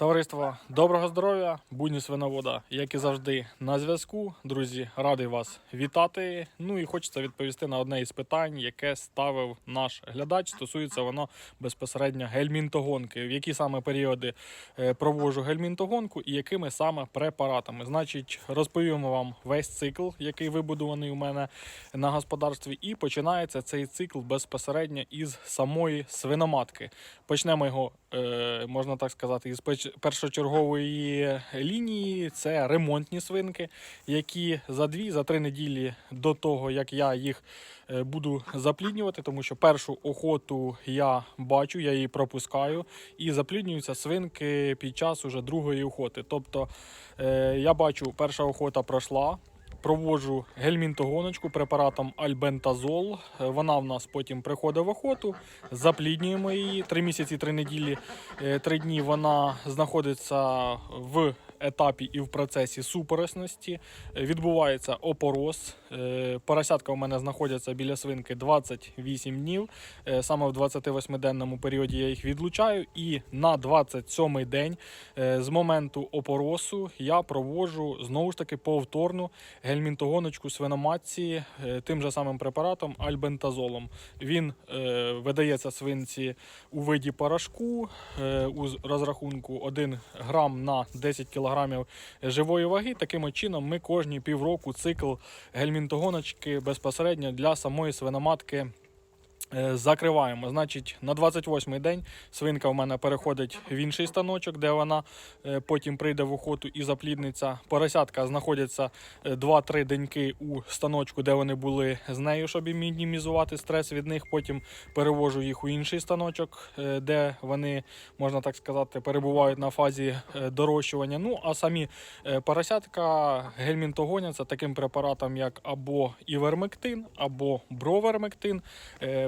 Товариство, доброго здоров'я, будні свиновода, як і завжди, на зв'язку. Друзі, радий вас вітати. Ну і хочеться відповісти на одне із питань, яке ставив наш глядач. Стосується воно безпосередньо гельмінтогонки. В які саме періоди е, проводжу гельмінтогонку і якими саме препаратами. Значить, розповімо вам весь цикл, який вибудований у мене на господарстві, і починається цей цикл безпосередньо із самої свиноматки. Почнемо його, е, можна так сказати, із печ- першочергової лінії. Це ремонтні свинки, які за дві, за три неділі до того, як я їх е, буду запліднювати, тому що першу охоту я бачу, я її пропускаю, і запліднюються свинки під час уже другої охоти. Тобто е, я бачу, перша охота пройшла. Проводжу гельмінтогоночку препаратом альбентазол. Е, Вона в нас потім приходить в охоту, запліднюємо її. Три місяці, три неділі, е, три дні вона знаходиться в етапі і в процесі супоросності. Е, Відбувається опороз. Е, Поросятка у мене знаходяться біля свинки 28 днів. Е, Саме в 28-денному періоді я їх відлучаю. І на 27-й день з моменту опоросу я проводжу знову ж таки повторну гельмінтогоночку свиноматці тим же самим препаратом альбентазолом. Він видається свинці у виді порошку у розрахунку 1 грам на 10 кілограмів живої ваги. Таким чином ми кожні півроку цикл гельмінтогоночки безпосередньо для самої свиноматки. Е, Закриваємо. Значить, на 28-й день свинка в мене переходить в інший станочок, де вона е, потім прийде в охоту і заплідниться. Поросятка знаходяться е, 2-3 деньки у станочку, де вони були з нею, щоб мінімізувати стрес від них. Потім перевожу їх у інший станочок, е, де вони, можна так сказати, перебувають на фазі е, дорощування. Ну а самі е, поросятка гельмінтогоняться таким препаратом, як або івермектин, або бровермектин.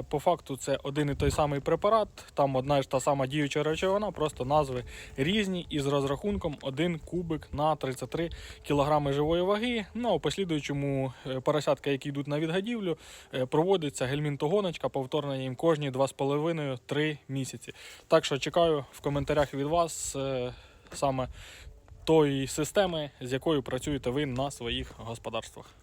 По факту це один і той самий препарат, там одна ж та сама діюча речовина, просто назви різні із розрахунком 1 кубик на 33 кг живої ваги. Ну а у послідуючому е, поросятка, які йдуть на відгадівлю, е, проводиться гельмінтогоночка, повторна їм кожні 2,5-3 місяці. Так що чекаю в коментарях від вас е, саме тої системи, з якою працюєте ви на своїх господарствах.